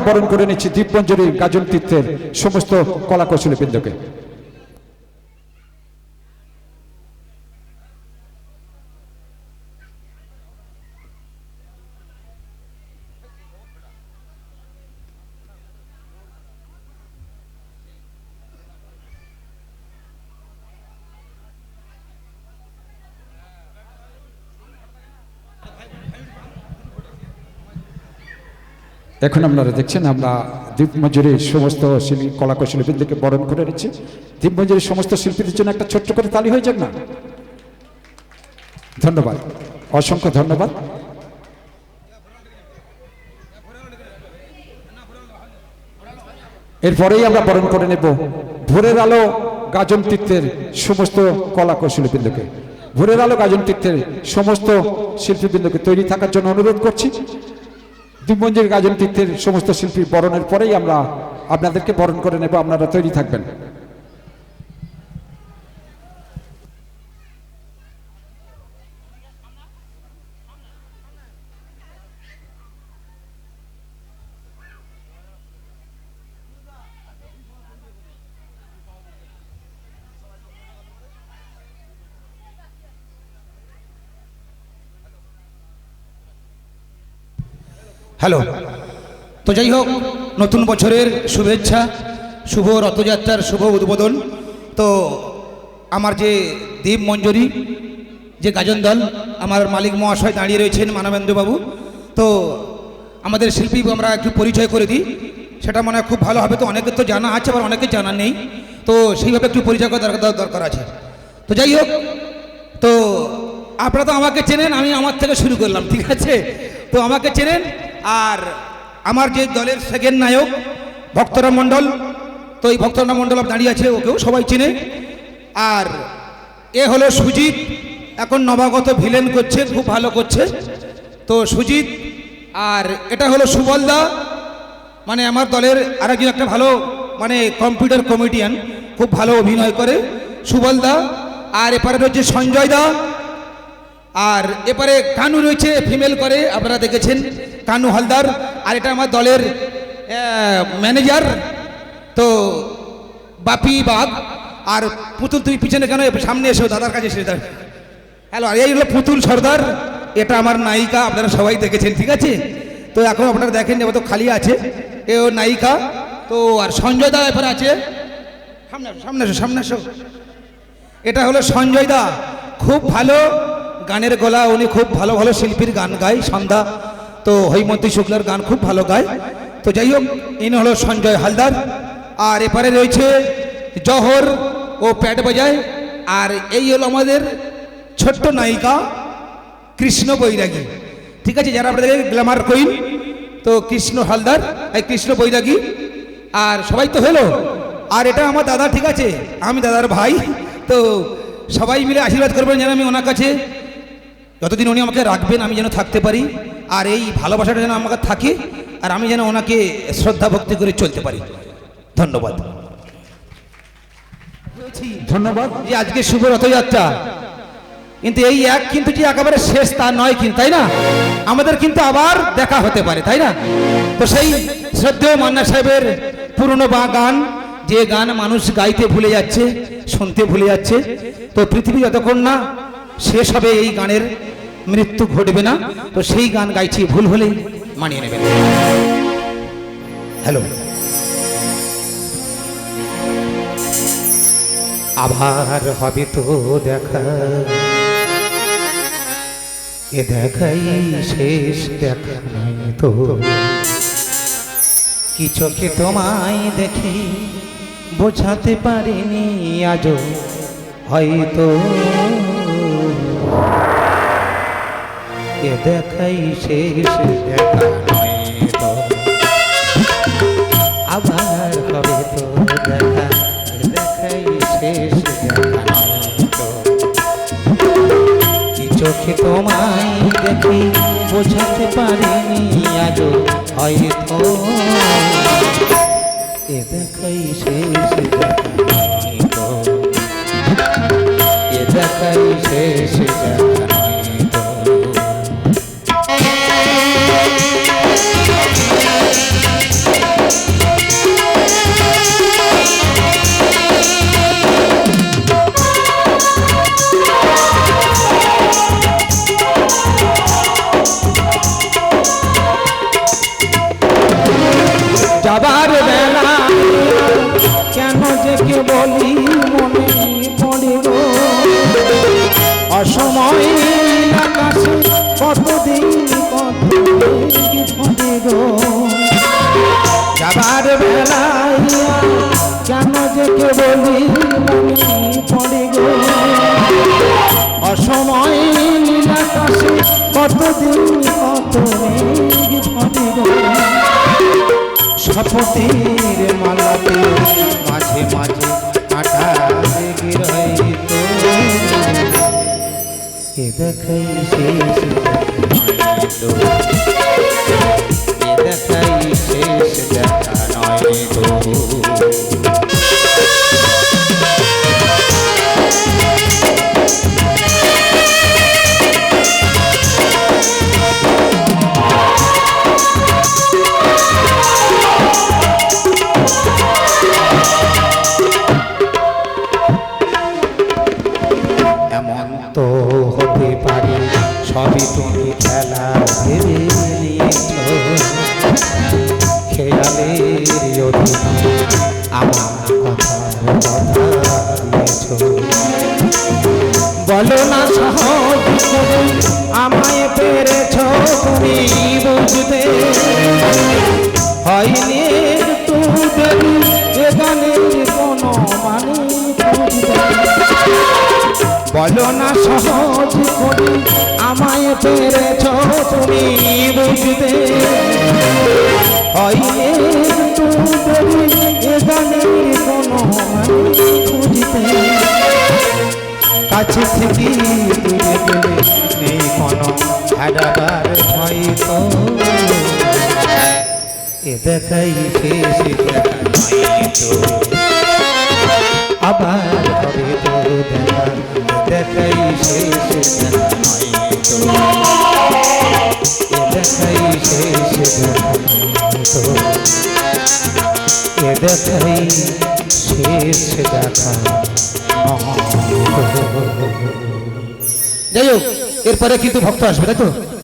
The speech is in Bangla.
বরণ করে নিচ্ছি দ্বীপমঞ্জুরি গাজন তীর্থের সমস্ত কলা কৌশলী বৃন্দকে এখন আপনারা দেখছেন, আমরা দ্বীপমঞ্জুরির সমস্ত শিল্পী কলা কৌশলী বরণ করে নিচ্ছি। দ্বীপমঞ্জুরির সমস্ত শিল্পীদের জন্য একটা ছোট্ট করে তালি হয়ে যাক না? ধন্যবাদ। অসংখ্য ধন্যবাদ। এরপরেই আমরা বরণ করে নেব ভোরের আলো গাজন তীর্থের সমস্ত কলা কৌশলী বৃন্দকে ভোরের আলো গাজন তীর্থের সমস্ত শিল্পীবৃন্দকে তৈরি থাকার জন্য অনুরোধ করছি। দ্বীপমঞ্জির গাজন তীর্থের সমস্ত শিল্পী বরণের পরেই আমরা আপনাদেরকে বরণ করে নেব, আপনারা তৈরি থাকবেন। হ্যালো। তো যাই হোক, নতুন বছরের শুভেচ্ছা, শুভ রথযাত্রার শুভ উদ্বোধন। তো আমার যে দ্বীপ মঞ্জুরি, যে গাজন দল, আমার মালিক মহাশয় দাঁড়িয়ে রয়েছেন মানবেন্দ্রবাবু। তো আমাদের শিল্পী আমরা একটু পরিচয় করে দিই। সেটা মনে খুব ভালো হবে, তো অনেকের তো জানা আছে, আবার অনেকের জানা নেই। তো সেইভাবে একটু পরিচয় করা দরকার দরকার আছে। তো যাই হোক, তো আপনারা তো আমাকে চেনেন, আমি আমার থেকে শুরু করলাম, ঠিক আছে? তো আমাকে চেনেন আর আমার যে দলের সেকেন্ড নায়ক ভক্তরাম মণ্ডল, তো এই ভক্তরাম মণ্ডল দাঁড়িয়ে আছে, ওকেও সবাই চেনে। আর এ হলো সুজিত, এখন নবাগত ভিলেন করছে, খুব ভালো করছে। তো সুজিত, আর এটা হলো সুবলদা মানে আমার দলের আরেকজন একটা ভালো মানে কম্পিউটার কমেডিয়ান খুব ভালো অভিনয় করে সুবলদা আর এপারে রয়েছে সঞ্জয় দা আর এপারে কানু রয়েছে ফিমেল করে, আপনারা দেখেছেন। কানু হালদার, আর এটা আমার দলের ম্যানেজার তো, বাপি বাঘ, আর পুতুল তুমি পিছনে কেন সামনে এসো, দাদার কাছে এসে হ্যালো, আর এই হলো পুতুল সর্দার, এটা আমার নায়িকা, আপনারা সবাই দেখেছেন, ঠিক আছে? তো এখন আপনারা দেখেন তো খালি আছে, এ, ও নায়িকা। তো, আর সঞ্জয় দা এবার আছে। সামনে সামনে আসো সামনে আসো। এটা হলো সঞ্জয় দা, খুব ভালো। গানের গলা উনি খুব ভালো ভালো শিল্পীর গান গায় সন্ধ্যা তো হৈমন্তী শুক্লার গান খুব ভালো গায়। তো যাই হোক, ইনি হলো সঞ্জয় হালদার। আর এপারে রয়েছে জহর ও প্যাট বাজায়। আর এই হলো আমাদের ছোট্ট নায়িকা কৃষ্ণ বৈরাগী। ঠিক আছে, যারা আপনাদের গ্ল্যামার কুইন, তো কৃষ্ণ হালদার, এই কৃষ্ণ বৈরাগী। আর সবাই তো হলো? আর এটা আমার দাদা, ঠিক আছে? আমি দাদার ভাই। তো সবাই মিলে আশীর্বাদ করবেন যেন আমি ওনার কাছে যতদিন উনি আমাকে রাখবেন আমি যেন থাকতে পারি আর এই ভালোবাসাটা যেন আমাকে থাকে আর আমি যেন ওনাকে শ্রদ্ধা ভক্তি করে চলতে পারি। ধন্যবাদ। ধন্যবাদ। যে আজকে শুভ রথযাত্রা কিন্তু এই এক কিন্তু যে একেবারে শেষ তা নয় কিন্তু তাই না? আমাদের কিন্তু আবার দেখা হতে পারে তাই না? তো সেই শ্রদ্ধেয় মান্না সাহেবের পুরনো বা গান যে গান মানুষ গাইতে ভুলে যাচ্ছে শুনতে ভুলে যাচ্ছে তো পৃথিবী যতক্ষণ না শেষ হবে এই গানের মৃত্যু ঘটবে না। তো সেই গান গাইছি, ভুল হলেই মানিয়ে নেবেন। হ্যালো। আবার হবে তো দেখা। এ দেখাই শেষ দেখা তো। কি চোখে তোমায় দেখি, বোঝাতে পারিনি আজও, হয়তো এ দেখাই শেষ। আবার হবে তো দেখা দেখাই শেষ। কি চোখে তোমায় দেখি, বোঝাতে পারিনি আজও, হয়তো। এ দেখাই শেষ দেখা এ দেখাই শেষ দেখা বলি মনে পড়ে গো অসময় আকাশে কতদিন কত গো যাবার বেলায় কেন যে কে বলি মনে পড়ে গো অসময় নীলাকাশে কতদিন কত ফোটে গো শপথের মালাতে মাঝে মাঝে কাটা লেগে করে আমায় পেরেছ তুমি বুঝতে। হয়নি একটু দেরি এ গানের কোনো মানে বলো না সহজ করে আমায় পেরেছ তুমি বুঝতে। হইলে তুমি এ গানের কোনো খুঁজতে কাছে থেকে দূরে গেলে নেই কোনো হারাবার ভয় তো। এ দেখাই শেষ তো আবার হবে তো দেখা দেখাই শেষ তো এ দেখাই শেষ তো এ দেখাই এরপরে কিন্তু ভক্ত আসবে তাই তো?